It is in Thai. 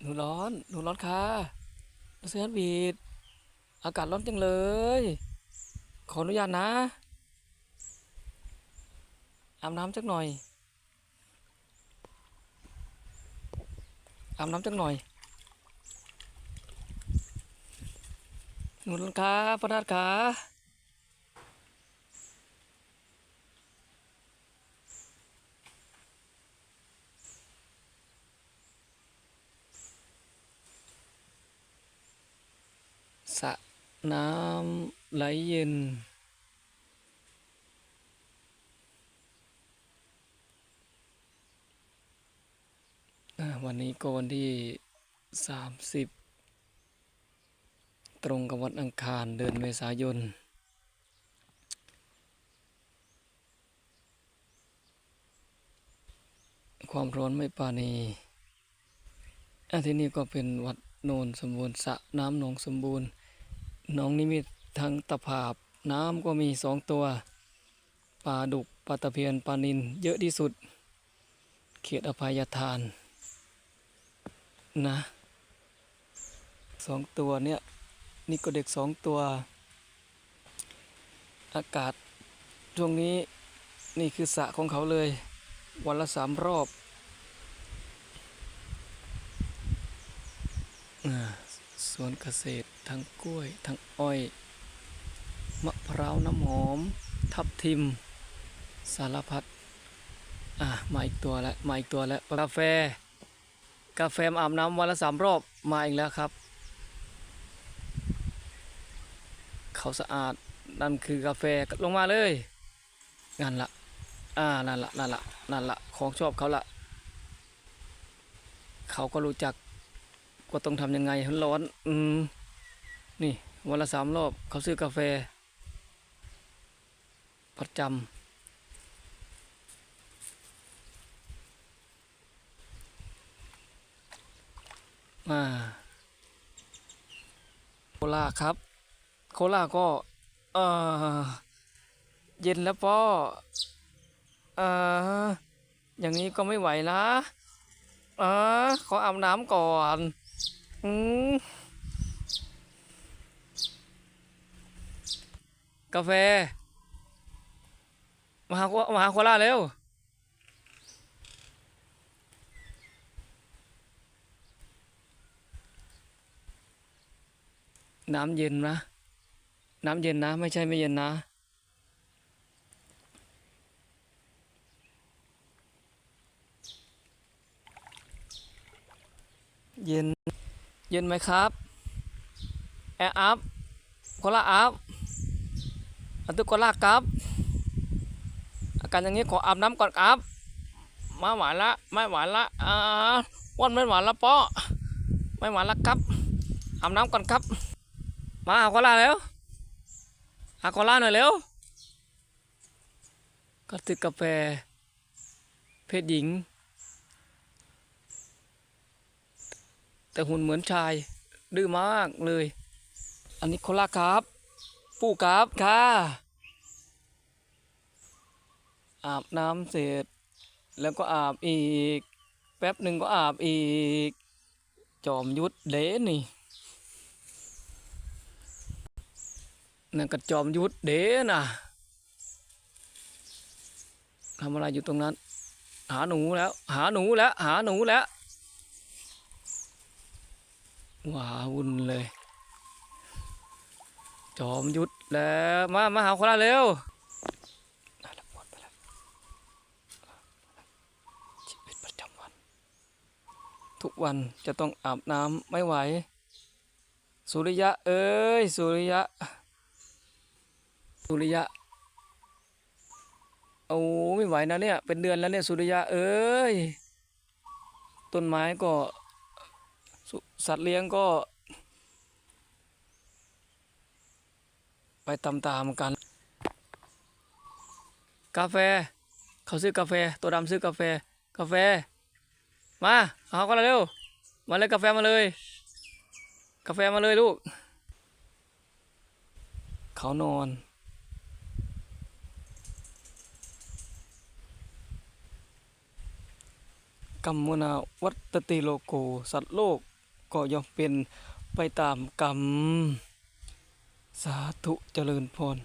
หนูร้อน หนูร้อนค่ะเสื้อบีดอากาศร้อนจังเลย ขออนุญาตนะ อาบน้ำจักหน่อย อาบน้ำจักหน่อย หนูร้อนค่ะพระนาถค่ะสระ น้ำไหลเย็น วันนี้ก็วันที่สามสิบตรงกับวันอังคารเดือนเมษายน ความร้อนไม่ปาณีอะที่นี่ก็เป็นวัดโนนสมบูรณ์สระน้ำหนองสมบูรณ์ นองนิมิตทั้งตะภาบน้ำก็มีสองตัวปลาดุกปลาตะเพียนปลานินเยอะที่สุด เขตอภัยทานนะสองตัวเนี่ยนี่ก็เด็กสองตัว อากาศช่วงนี้นี่คือสระของเขาเลย วันละสามรอบอาสวนเกษตร ทั้งกล้วย ทั้งอ้อย มะพร้าวน้ำหอม ทับทิม สารพัด อะ มาอีกตัวแล้วมาอีกตัวแล้วกาแฟ กาแฟอาบน้ำวันละสามรอบ มาอีกแล้วครับ เขาสะอาด นั่นคือกาแฟลงมาเลยงั้นละอ่า นั่นละนั่นละนั่นละของชอบเขาละ เขาก็รู้จักว่าต้องทำยังไงให้ร้อน อืม นี่วันละสามรอบเขาซื้อกาแฟประจำมาโคราครับ โคราก็ เออเย็นแล้วป้อเอออย่างนี้ก็ไม่ไหวนะ เออขออาบน้ำก่อน อืม กาแฟ มาหามาหาโคราชเร็วน้ำเย็นนะ น้ำเย็นนะ ไม่ใช่ไม่เย็นนะ เย็น เย็นไหมครับ แอร์อัพโคลาอัพ อันตุโคลาครับ อาการอย่างนี้ขออาบน้ำก่อนครับ มาหวานละไม่หวานละอ่าวันไม่หวานละป้อไม่หวานละครับอาบน้ำก่อนครับ มาอาโคลาเร็วอาโคลาหน่อยเร็วก็ซื้อกาแฟ เพศหญิง แต่หุ่นเหมือนชายดื้อมากเลย อันนี้โคลาครับ ปู่ครับค่ะอาบน้ำเสร็จ แล้วก็อาบอีก แป๊บหนึ่งก็อาบอีก จอมยุทธเดนี่นั่นกระจอมยุทธเดน่ะทำอะไรอยู่ตรงนั้น หาหนูแล้ว หาหนูแล้ว หาหนูแล้วว้าวุ่นเลย จอมยุทธแล้วมามาหาคนละเร็วชีวิตประจำวันทุกวันจะต้องอาบน้ำไม่ไหว สุริยะเอ้ย สุริยะ สุริยะโอ้ไม่ไหวนะเนี่ย เป็นเดือนแล้วเนี่ยสุริยะเอ้ย ต้นไม้ก็ สัตว์เลี้ยงก็ ไปตามๆกัน กาแฟ เขาซื้อกาแฟ ตัวดำซื้อกาแฟ กาแฟ มาเอาก็เร็ว มาเลยกาแฟมาเลย กาแฟมาเลยลูก เขานอนกรรมมุนาวัตติโลโก สัตว์โลกก็ย่อมเป็นไปตามกรรม สาธุเจริญพร